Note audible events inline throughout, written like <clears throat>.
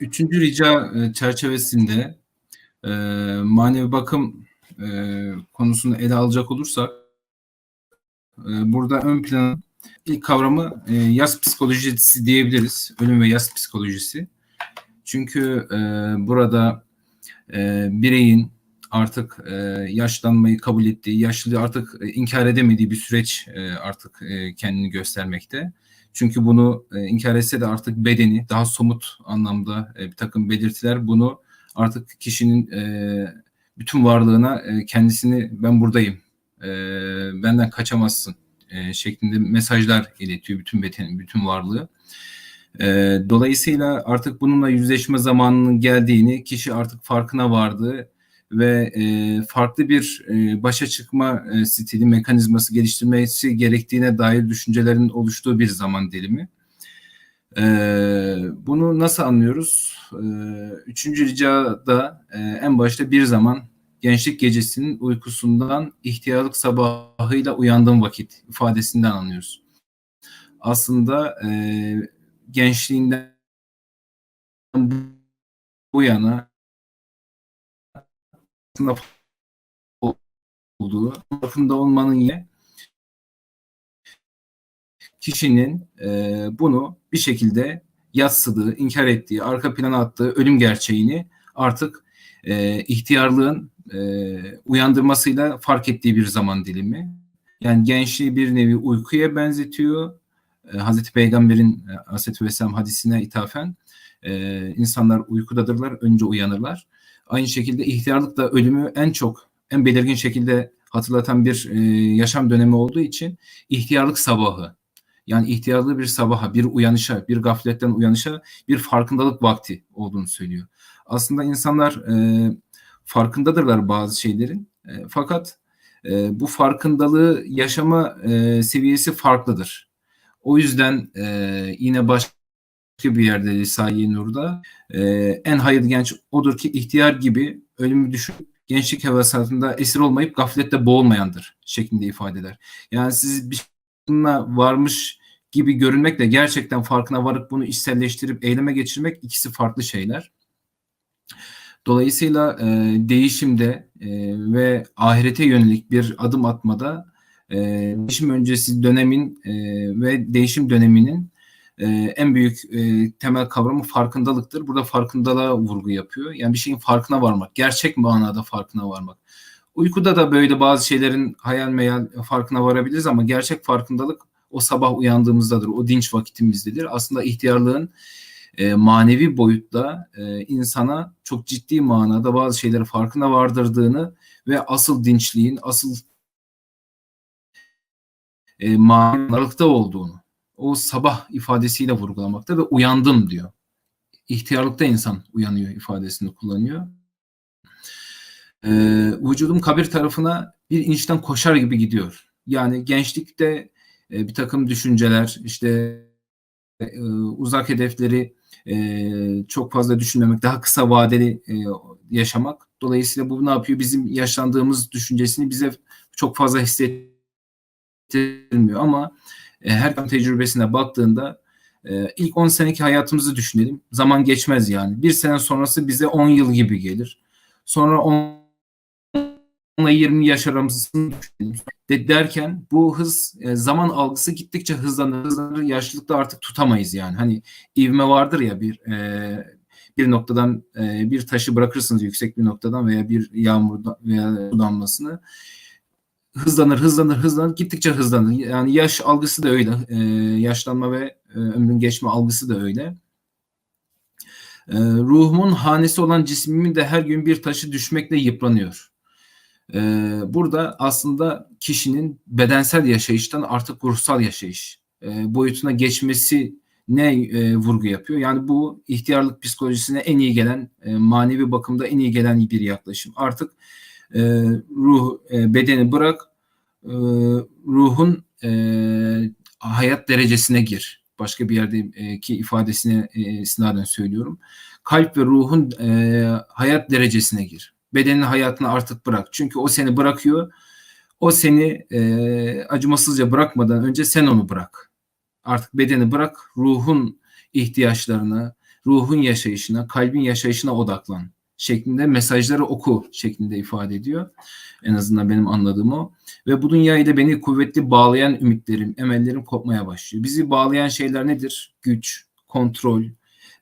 Üçüncü rica e, çerçevesinde e, manevi bakım e, konusunu ele alacak olursak burada ön plan ilk kavramı yaz psikolojisi diyebiliriz. Ölüm ve yaz psikolojisi. Çünkü burada bireyin artık yaşlanmayı kabul ettiği, yaşlılığı artık inkar edemediği bir süreç artık kendini göstermekte. Çünkü bunu e, inkar etse de artık bedeni daha somut anlamda e, bir takım belirtiler bunu artık kişinin e, bütün varlığına e, kendisini ben buradayım, e, benden kaçamazsın e, şeklinde mesajlar iletiyor bütün bedenin, bütün varlığı. E, dolayısıyla artık bununla yüzleşme zamanının geldiğini, kişi artık farkına vardığı ve e, farklı bir e, başa çıkma e, stili, mekanizması geliştirmesi gerektiğine dair düşüncelerin oluştuğu bir zaman dilimi. E, bunu nasıl anlıyoruz? E, üçüncü ricada e, en başta bir zaman gençlik gecesinin uykusundan ihtiyarlık sabahıyla uyandığım vakit ifadesinden anlıyoruz. Aslında e, gençliğinden bu yana aslında olduğu farkında olmanın ye kişinin e, bunu bir şekilde yatsıdığı, inkar ettiği, arka plana attığı ölüm gerçeğini artık e, ihtiyarlığın e, uyandırmasıyla fark ettiği bir zaman dilimi. Yani gençliği bir nevi uykuya benzetiyor. E, Hazreti Peygamber'in e, Hazreti Vesselam hadisine ithafen e, insanlar uykudadırlar, önce uyanırlar. Aynı şekilde ihtiyarlık da ölümü en çok, en belirgin şekilde hatırlatan bir e, yaşam dönemi olduğu için ihtiyarlık sabahı. Yani ihtiyarlı bir sabaha, bir uyanışa, bir gafletten uyanışa bir farkındalık vakti olduğunu söylüyor. Aslında insanlar e, farkındadırlar bazı şeylerin. E, fakat e, bu farkındalığı yaşama e, seviyesi farklıdır. O yüzden e, yine başka bir yerde Risale-i Nur'da e, en hayırlı genç odur ki ihtiyar gibi ölümü düşün gençlik hevesatında esir olmayıp gaflette boğulmayandır şeklinde ifade eder. Yani siz bir bununla varmış gibi görünmekle gerçekten farkına varıp bunu içselleştirip eyleme geçirmek ikisi farklı şeyler. Dolayısıyla e, değişimde e, ve ahirete yönelik bir adım atmada e, değişim öncesi dönemin e, ve değişim döneminin e, en büyük e, temel kavramı farkındalıktır. Burada farkındalığa vurgu yapıyor. Yani bir şeyin farkına varmak, gerçek manada farkına varmak. Uykuda da böyle bazı şeylerin hayal meyal farkına varabiliriz ama gerçek farkındalık o sabah uyandığımızdadır, o dinç vakitimizdedir. Aslında ihtiyarlığın e, manevi boyutta e, insana çok ciddi manada bazı şeyleri farkına vardırdığını ve asıl dinçliğin, asıl e, manalıkta olduğunu o sabah ifadesiyle vurgulamakta ve uyandım diyor. İhtiyarlıkta insan uyanıyor ifadesini kullanıyor. Ee, vücudum kabir tarafına bir inçten koşar gibi gidiyor. Yani gençlikte e, bir takım düşünceler, işte e, uzak hedefleri e, çok fazla düşünmemek, daha kısa vadeli e, yaşamak. Dolayısıyla bu ne yapıyor? Bizim yaşlandığımız düşüncesini bize çok fazla hissettirmiyor ama e, her kan tecrübesine baktığında e, ilk 10 seneki hayatımızı düşünelim. Zaman geçmez yani. Bir sene sonrası bize 10 yıl gibi gelir. Sonra 10 ile 20 yaş aramızını düşünelim. De derken bu hız e, zaman algısı gittikçe hızlanır. hızlanır. Yaşlılıkta artık tutamayız yani. Hani ivme vardır ya bir bir noktadan bir taşı bırakırsınız yüksek bir noktadan veya bir yağmur veya damlasını hızlanır, hızlanır, hızlanır, gittikçe hızlanır. Yani yaş algısı da öyle. E, yaşlanma ve e, ömrün geçme algısı da öyle. E, ruhumun hanesi olan cismimin de her gün bir taşı düşmekle yıpranıyor. E, burada aslında kişinin bedensel yaşayıştan artık ruhsal yaşayış e, boyutuna geçmesi ne e, vurgu yapıyor? Yani bu ihtiyarlık psikolojisine en iyi gelen, e, manevi bakımda en iyi gelen bir yaklaşım. Artık e, ruh e, bedeni bırak e, ruhun e, hayat derecesine gir. Başka bir yerdeki ifadesine e, isnaden söylüyorum. Kalp ve ruhun e, hayat derecesine gir. Bedenin hayatını artık bırak. Çünkü o seni bırakıyor. O seni e, acımasızca bırakmadan önce sen onu bırak. Artık bedeni bırak, ruhun ihtiyaçlarını, ruhun yaşayışına, kalbin yaşayışına odaklan şeklinde mesajları oku şeklinde ifade ediyor. En azından benim anladığım o. Ve bu dünyayı da beni kuvvetli bağlayan ümitlerim, emellerim kopmaya başlıyor. Bizi bağlayan şeyler nedir? Güç, kontrol,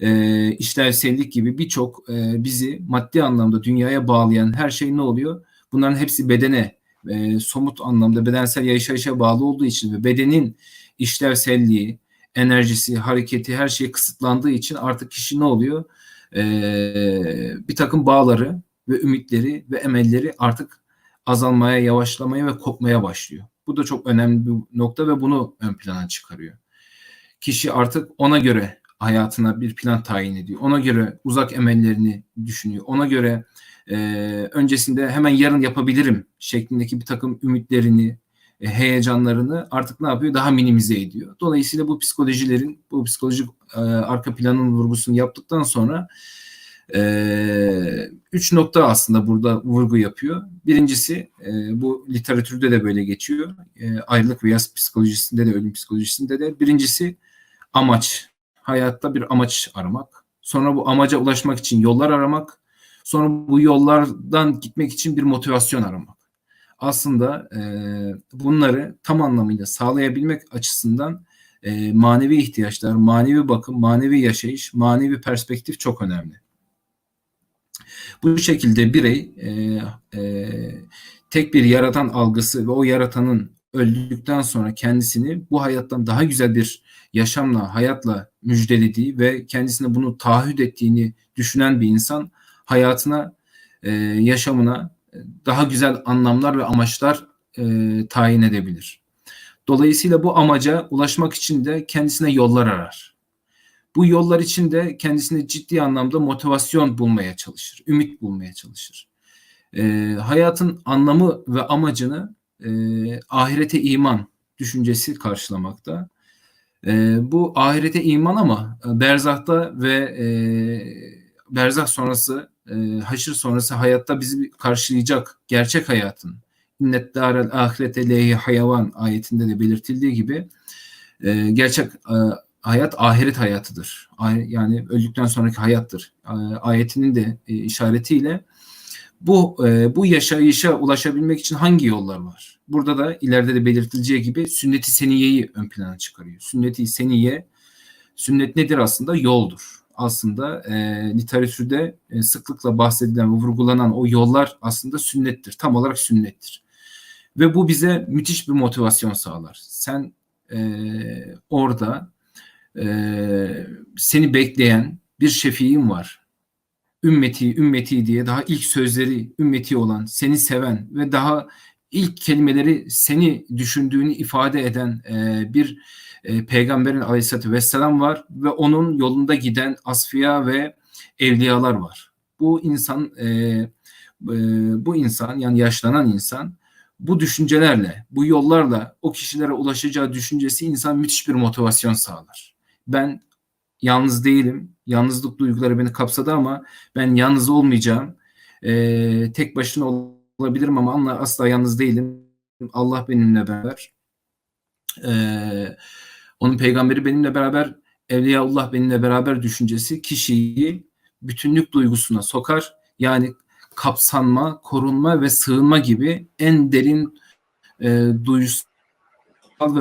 e, işlevsellik gibi birçok e, bizi maddi anlamda dünyaya bağlayan her şey ne oluyor? Bunların hepsi bedene, e, somut anlamda bedensel yaşayışa bağlı olduğu için ve bedenin işlevselliği, enerjisi, hareketi her şey kısıtlandığı için artık kişi ne oluyor? E, bir takım bağları ve ümitleri ve emelleri artık azalmaya, yavaşlamaya ve kopmaya başlıyor. Bu da çok önemli bir nokta ve bunu ön plana çıkarıyor. Kişi artık ona göre hayatına bir plan tayin ediyor. Ona göre uzak emellerini düşünüyor. Ona göre e, öncesinde hemen yarın yapabilirim şeklindeki bir takım ümitlerini, heyecanlarını artık ne yapıyor? Daha minimize ediyor. Dolayısıyla bu psikolojilerin, bu psikolojik e, arka planın vurgusunu yaptıktan sonra e, üç nokta aslında burada vurgu yapıyor. Birincisi e, bu literatürde de böyle geçiyor. E, ayrılık ve yaz psikolojisinde de ölüm psikolojisinde de. Birincisi amaç. Hayatta bir amaç aramak. Sonra bu amaca ulaşmak için yollar aramak. Sonra bu yollardan gitmek için bir motivasyon aramak. Aslında e, bunları tam anlamıyla sağlayabilmek açısından e, manevi ihtiyaçlar, manevi bakım, manevi yaşayış, manevi perspektif çok önemli. Bu şekilde birey e, e, tek bir yaratan algısı ve o yaratanın öldükten sonra kendisini bu hayattan daha güzel bir yaşamla, hayatla müjdelediği ve kendisine bunu taahhüt ettiğini düşünen bir insan hayatına, e, yaşamına daha güzel anlamlar ve amaçlar e, tayin edebilir. Dolayısıyla bu amaca ulaşmak için de kendisine yollar arar. Bu yollar için de kendisine ciddi anlamda motivasyon bulmaya çalışır, ümit bulmaya çalışır. E, hayatın anlamı ve amacını e, ahirete iman düşüncesi karşılamakta. E, bu ahirete iman ama berzahta ve e, berzah sonrası, e, haşır sonrası hayatta bizi karşılayacak gerçek hayatın innet darel ahirete lehi hayvan ayetinde de belirtildiği gibi e, gerçek e, hayat ahiret hayatıdır. Yani öldükten sonraki hayattır. Ayetinin de e, işaretiyle bu e, bu yaşayışa ulaşabilmek için hangi yollar var? Burada da ileride de belirtileceği gibi sünnet-i seniyeyi ön plana çıkarıyor. Sünnet-i seniye sünnet nedir aslında? Yoldur. Aslında e, literatürde e, sıklıkla bahsedilen ve vurgulanan o yollar aslında sünnettir. Tam olarak sünnettir. Ve bu bize müthiş bir motivasyon sağlar. Sen e, orada e, seni bekleyen bir şefiin var. Ümmeti, ümmeti diye daha ilk sözleri ümmeti olan, seni seven ve daha ilk kelimeleri seni düşündüğünü ifade eden e, bir e, peygamberin aleyhissalatü vesselam var ve onun yolunda giden asfiya ve evliyalar var. Bu insan e, e, bu insan yani yaşlanan insan bu düşüncelerle, bu yollarla o kişilere ulaşacağı düşüncesi insan müthiş bir motivasyon sağlar ben yalnız değilim. Yalnızlık duyguları beni kapsadı ama ben yalnız olmayacağım. E, tek başına olabilirim ama asla yalnız değilim. Allah benimle beraber. E, onun peygamberi benimle beraber, Evliyaullah benimle beraber düşüncesi kişiyi bütünlük duygusuna sokar. Yani kapsanma, korunma ve sığınma gibi en derin e, duygusal ve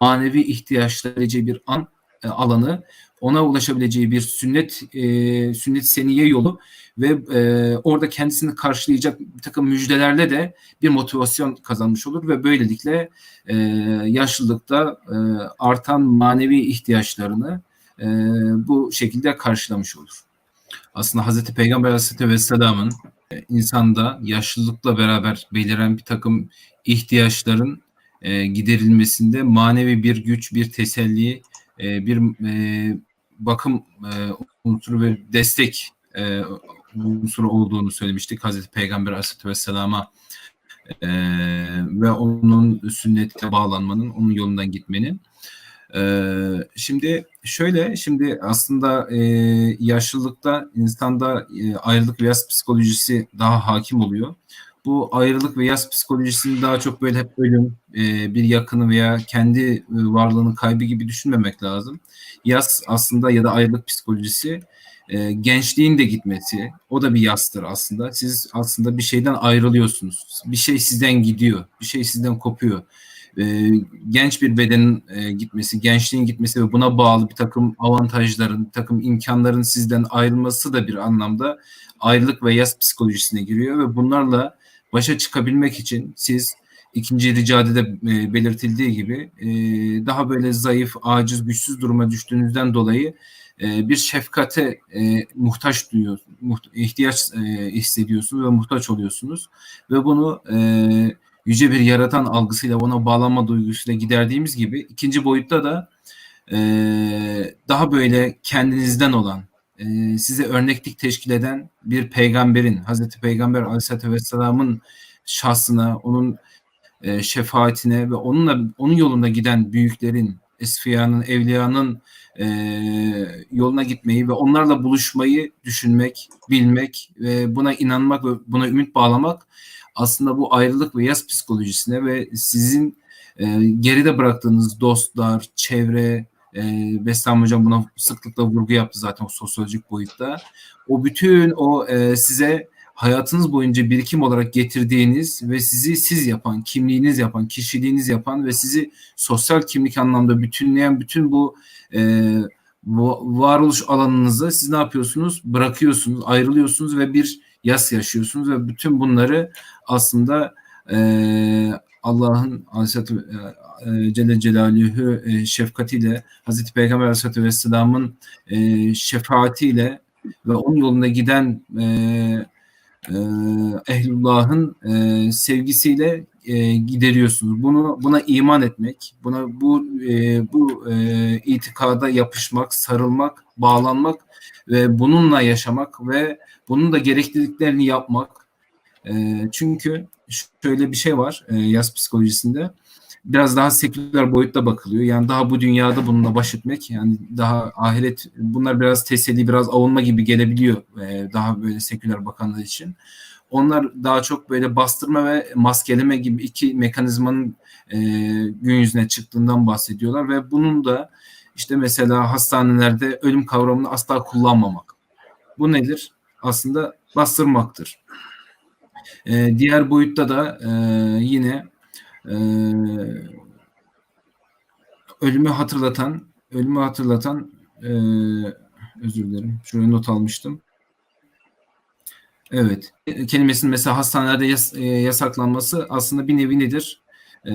manevi ihtiyaçları bir an e, alanı ona ulaşabileceği bir sünnet e, sünnet seniye yolu ve e, orada kendisini karşılayacak bir takım müjdelerle de bir motivasyon kazanmış olur ve böylelikle e, yaşlılıkta e, artan manevi ihtiyaçlarını e, bu şekilde karşılamış olur. Aslında Hazreti Peygamber Aleyhisselatü Vesselam'ın e, insanda yaşlılıkla beraber beliren bir takım ihtiyaçların e, giderilmesinde manevi bir güç, bir teselli, e, bir e, bakım e, unsuru ve destek e, unsuru olduğunu söylemiştik Hazreti Peygamber Aleyhisselatü Vesselam'a e, ve onun sünnetine bağlanmanın, onun yolundan gitmenin. E, şimdi şöyle, şimdi aslında e, yaşlılıkta insanda e, ayrılık ve yas psikolojisi daha hakim oluyor. bu ayrılık ve yaz psikolojisini daha çok böyle hep ölüm, e, bir yakını veya kendi e, varlığının kaybı gibi düşünmemek lazım. Yaz aslında ya da ayrılık psikolojisi e, gençliğin de gitmesi, o da bir yastır aslında. Siz aslında bir şeyden ayrılıyorsunuz. Bir şey sizden gidiyor, bir şey sizden kopuyor. E, genç bir bedenin e, gitmesi, gençliğin gitmesi ve buna bağlı bir takım avantajların, bir takım imkanların sizden ayrılması da bir anlamda ayrılık ve yaz psikolojisine giriyor ve bunlarla başa çıkabilmek için siz ikinci ricade de e, belirtildiği gibi e, daha böyle zayıf, aciz, güçsüz duruma düştüğünüzden dolayı e, bir şefkate e, muhtaç duyuyor, muht ihtiyaç e, hissediyorsunuz ve muhtaç oluyorsunuz. Ve bunu e, yüce bir yaratan algısıyla ona bağlanma duygusuyla giderdiğimiz gibi ikinci boyutta da daha böyle kendinizden olan size örneklik teşkil eden bir peygamberin Hazreti Peygamber Aleyhisselatü Vesselam'ın şahsına, onun şefaatine ve onunla onun yolunda giden büyüklerin, esfiyanın, evliyanın e, yoluna gitmeyi ve onlarla buluşmayı düşünmek, bilmek ve buna inanmak ve buna ümit bağlamak aslında bu ayrılık ve yaz psikolojisine ve sizin e, geride bıraktığınız dostlar, çevre, e, Bestam Hocam buna sıklıkla vurgu yaptı zaten o sosyolojik boyutta. O bütün o e, size hayatınız boyunca birikim olarak getirdiğiniz ve sizi siz yapan, kimliğiniz yapan, kişiliğiniz yapan ve sizi sosyal kimlik anlamda bütünleyen bütün bu e, varoluş alanınızı siz ne yapıyorsunuz? Bırakıyorsunuz, ayrılıyorsunuz ve bir yas yaşıyorsunuz ve bütün bunları aslında e, Allah'ın Aleyhisselatü e, Celle Celaluhu e, şefkatiyle Hazreti Peygamber Aleyhisselatü Vesselam'ın e, şefaatiyle ve onun yolunda giden e, e, ehlullahın e, sevgisiyle e, gideriyorsunuz. Bunu buna iman etmek, buna bu e, bu e, itikada yapışmak, sarılmak, bağlanmak ve bununla yaşamak ve bunun da gerekliliklerini yapmak. E, çünkü şöyle bir şey var e, yaz psikolojisinde. Biraz daha seküler boyutta bakılıyor. Yani daha bu dünyada bununla baş etmek yani daha ahiret bunlar biraz teselli, biraz avunma gibi gelebiliyor e, daha böyle seküler bakanlar için. Onlar daha çok böyle bastırma ve maskeleme gibi iki mekanizmanın e, gün yüzüne çıktığından bahsediyorlar ve bunun da işte mesela hastanelerde ölüm kavramını asla kullanmamak. Bu nedir? Aslında bastırmaktır. E, diğer boyutta da e, yine e, ölümü hatırlatan, ölümü hatırlatan e, özür dilerim. Şuraya not almıştım. Evet. Kelimesinin mesela hastanelerde yas, e, yasaklanması aslında bir nevi nedir? E,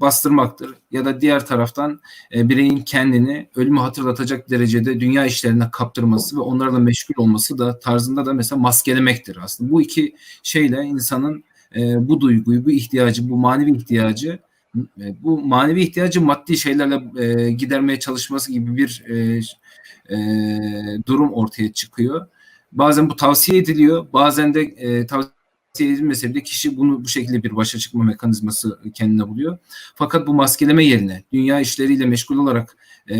bastırmaktır. Ya da diğer taraftan e, bireyin kendini ölümü hatırlatacak derecede dünya işlerine kaptırması ve onlarla meşgul olması da tarzında da mesela maskelemektir aslında. Bu iki şeyle insanın e, bu duyguyu, bu ihtiyacı, bu manevi ihtiyacı e, bu manevi ihtiyacı maddi şeylerle e, gidermeye çalışması gibi bir e, e, durum ortaya çıkıyor. Bazen bu tavsiye ediliyor, bazen de e, tavsiye edilmese bile kişi bunu bu şekilde bir başa çıkma mekanizması kendine buluyor. Fakat bu maskeleme yerine dünya işleriyle meşgul olarak e,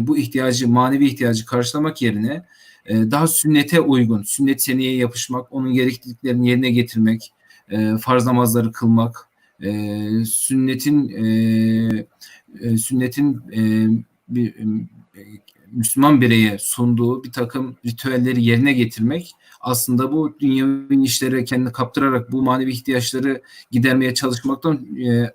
bu ihtiyacı, manevi ihtiyacı karşılamak yerine e, daha sünnete uygun, sünnet seneye yapışmak, onun gerekliliklerini yerine getirmek, e, farz namazları kılmak, e, sünnetin e, e, sünnetin e, bir e, Müslüman bireye sunduğu bir takım ritüelleri yerine getirmek aslında bu dünyevi işlere kendini kaptırarak bu manevi ihtiyaçları gidermeye çalışmaktan e,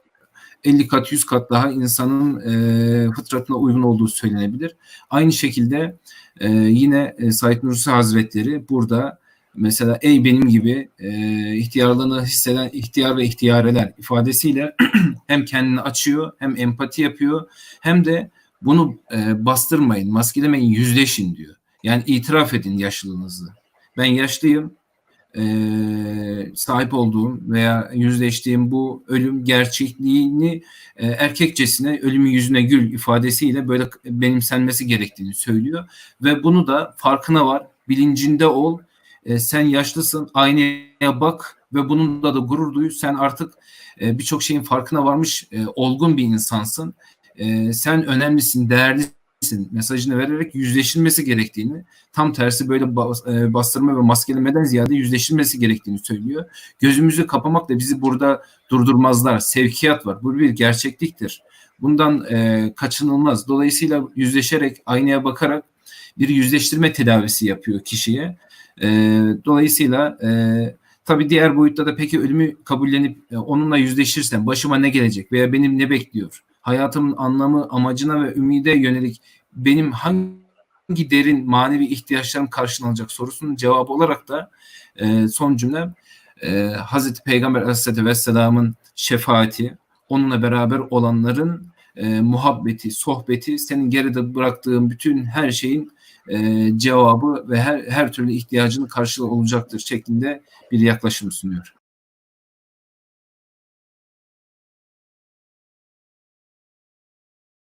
50 kat 100 kat daha insanın e, fıtratına uygun olduğu söylenebilir. Aynı şekilde e, yine e, Said Nursi Hazretleri burada mesela ey benim gibi e, ihtiyarlığını hisseden ihtiyar ve ihtiyareler ifadesiyle <clears throat> hem kendini açıyor hem empati yapıyor hem de bunu e, bastırmayın, maskelemeyin, yüzleşin diyor. Yani itiraf edin yaşlılığınızı. Ben yaşlıyım, e, sahip olduğum veya yüzleştiğim bu ölüm gerçekliğini e, erkekçesine ölümün yüzüne gül ifadesiyle böyle benimsenmesi gerektiğini söylüyor. Ve bunu da farkına var, bilincinde ol, e, sen yaşlısın, aynaya bak ve bununla da gurur duy. Sen artık e, birçok şeyin farkına varmış, e, olgun bir insansın. Sen önemlisin, değerlisin mesajını vererek yüzleşilmesi gerektiğini, tam tersi böyle bas, bastırma ve maskelemeden ziyade yüzleşilmesi gerektiğini söylüyor. Gözümüzü kapamakla bizi burada durdurmazlar. Sevkiyat var. Bu bir gerçekliktir. Bundan e, kaçınılmaz. Dolayısıyla yüzleşerek, aynaya bakarak bir yüzleştirme tedavisi yapıyor kişiye. E, dolayısıyla e, tabii diğer boyutta da peki ölümü kabullenip e, onunla yüzleşirsem başıma ne gelecek veya benim ne bekliyor? Hayatımın anlamı, amacına ve ümide yönelik benim hangi derin manevi ihtiyaçlarım karşılanacak sorusunun cevabı olarak da e, son cümlem e, Hazreti Peygamber Aleyhisselatü Vesselam'ın şefaati, onunla beraber olanların e, muhabbeti, sohbeti, senin geride bıraktığın bütün her şeyin e, cevabı ve her her türlü ihtiyacını karşılığı olacaktır şeklinde bir yaklaşım sunuyor.